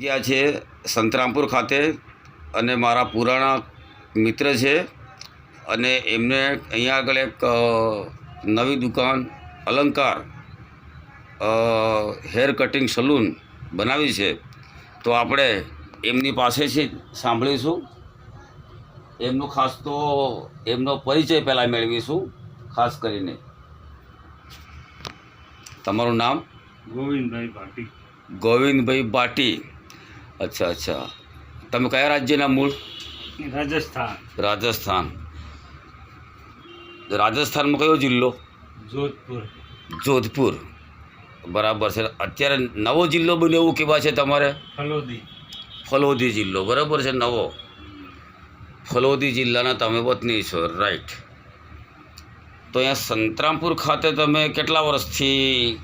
જ્યાં છે સંતરામપુર ખાતે અને મારા પુરાણા મિત્ર છે અને એમને અહીંયા આગળ એક નવી દુકાન અલંકાર હેર કટિંગ સલૂન બનાવી છે. તો આપણે એમની પાસેથી સાંભળીશું. એમનો ખાસ તો એમનો પરિચય પહેલાં મેળવીશું ખાસ કરીને. તમારું નામ? ગોવિંદભાઈ ભાટી. ગોવિંદભાઈ બાટી અચ્છા અચ્છા તમે કયા રાજ્યના મૂળ રાજસ્થાન રાજસ્થાન રાજસ્થાનમાં કયો જિલ્લો જોધપુર જોધપુર બરાબર છે અત્યારે નવો જિલ્લો બન્યો એવું કેવા છે તમારે ફલોદી ફલોદી જિલ્લો બરાબર છે નવો ફલોદી જિલ્લાના તમે વતની છો રાઈટ તો અહીંયા સંતરામપુર ખાતે તમે કેટલા વર્ષથી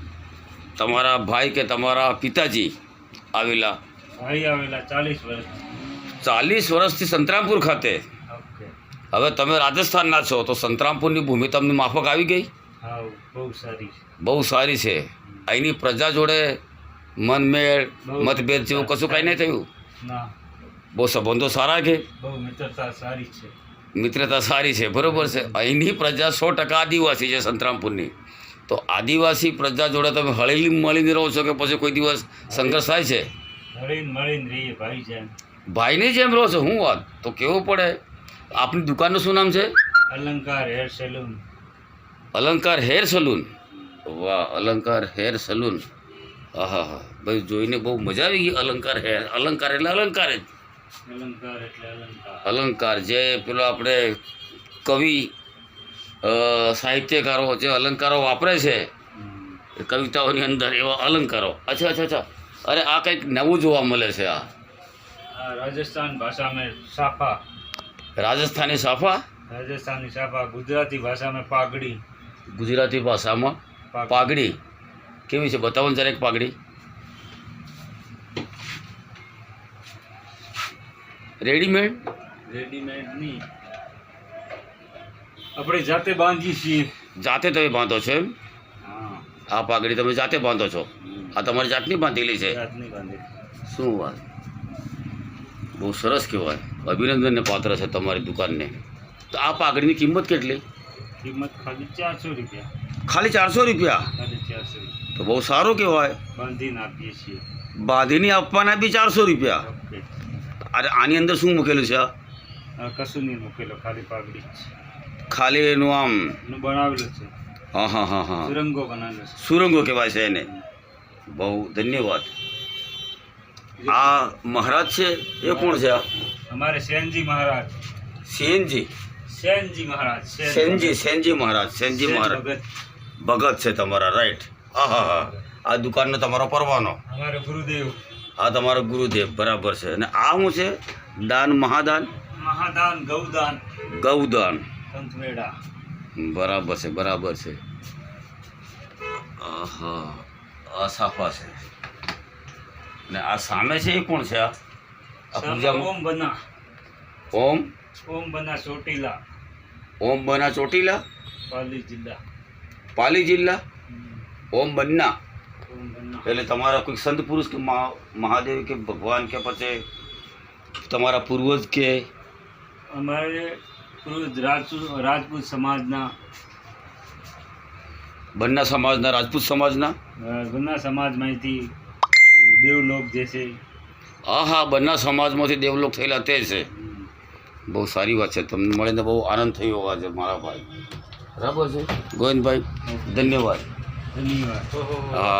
તમારા ભાઈ કે તમારા પિતાજી આવેલા આવેલા ચાલીસ વર્ષ. ચાલીસ વર્ષથી સંતરામપુર ખાતે? હવે તમે રાજસ્થાનના છો તો સંતરામપુરની ભૂમિ તમને માફક આવી ગઈ? બહુ સારી છે. બહુ સારી છે. અહીંની પ્રજા જોડે મનમેળ મતભેદ જેવું કશું કાંઈ નહીં થયું? બહુ સંબંધો સારા કે? મિત્રતા સારી છે. મિત્રતા સારી છે બરોબર છે. અહીંની પ્રજા સો ટકા આદિવાસી છે સંતરામપુરની. તો આદિવાસી પ્રજા જોડે તમે હળીલી મળીને રહો છો કે પછી કોઈ દિવસ સંઘર્ષ થાય છે? મળીને મળીને રહીએ ભાઈ જેમ ભાઈની જેમ રહો છો? હું વાત? તો કેવું પડે? આપની દુકાનનું શું નામ છે? Alankar hair salon. Alankar hair salon? વાહ અલંકાર હેર સલૂન. આહા હા. ભાઈ જોઈને બહુ મજા આવી ગઈ અલંકાર હેર. અલંકાર એટલે અલંકાર જ. અલંકાર એટલે અલંકાર. અલંકાર જે પેલો આપણે કવિ સાહિત્યકારો જે અલંકારો વાપરે છે કવિતાઓની અંદર એવા અલંકારો. અચ્છા અચ્છા અચ્છા. અરે આ કંઈક નવું જોવા મળે છે આ. રાજસ્થાન ભાષામાં સાફા. રાજસ્થાની સાફા? રાજસ્થાની સાફા ગુજરાતી ભાષામાં પાઘડી. ગુજરાતી ભાષામાં પાઘડી. કેવી છે? બતાવો ને એક પાઘડી. રેડીમેડ રેડીમેડની આપણે જાતે બાંધીએ છીએ. જાતે તમે બાંધો છો એમ? આ પાઘડી તમે જાતે બાંધો છો. આ તમારી જાતની બાંધેલી છે? શું વાત? બહુ સરસ કહેવાય. અભિનંદનને પાત્ર છે તમારી દુકાનને. તો આ પાઘડીની કિંમત કેટલી? કિંમત ખાલી ચારસો રૂપિયા. ખાલી ચારસો રૂપિયા? તો બહુ સારું કહેવાય. બાંધીને આપીએ છીએ. બાંધીને આપવાના બી ચારસો રૂપિયા? અરે આની અંદર શું મૂકેલું છે? કશું નહીં મૂકેલું ખાલી પાઘડી ખાલી એનું આમ બનાવેલું છે. હા હા હા હા. સુરંગો બનાવેલો છે. સુરંગો કહેવાય છે એને. બહુ ધન્યવાદ. આ મહારાજ છે? એ કોણ છે આ? અમારે સેનજી મહારાજ. સેનજી સેનજી મહારાજ શેનજી સેનજી સેનજી મહારાજ સેનજી મહારાજ. ભગત. છે તમારા રાઈટ હા હા હા. આ દુકાનનો તમારો પરવાનો. અમારો ગુરુદેવ. આ તમારો ગુરુદેવ બરાબર છે. અને આ શું છે? દાન મહાદાન? મહાદાન ગૌદાન. ગૌદાન. બરાબર છે બરાબર છે. આહા. સાફા છે. ને આ સામે છે એ કોણ છે આ? પૂજામાં ઓમ બના. ઓમ? ઓમ બના ચોટીલા. ઓમ બના ચોટીલા? પાલી જિલ્લા. પાલી જિલ્લા? ઓમ બન્ના. એટલે તમારા કોઈ સંત પુરુષ કે મહા- મહાદેવ કે ભગવાન કે પછી તમારા પૂર્વજ કે? અમારે રાજપૂત સમાજના બન્ના સમાજના રાજપૂત સમાજના? બંને સમાજમાંથી દેવલોક જે છે. હા હા બન્ના સમાજમાંથી દેવલોક થયેલા તે છે. બહુ સારી વાત છે. તમને મળીને બહુ આનંદ થયો આજે મારા ભાઈ. બરાબર છે? ગોવિંદભાઈ ધન્યવાદ. ધન્યવાદ. હા.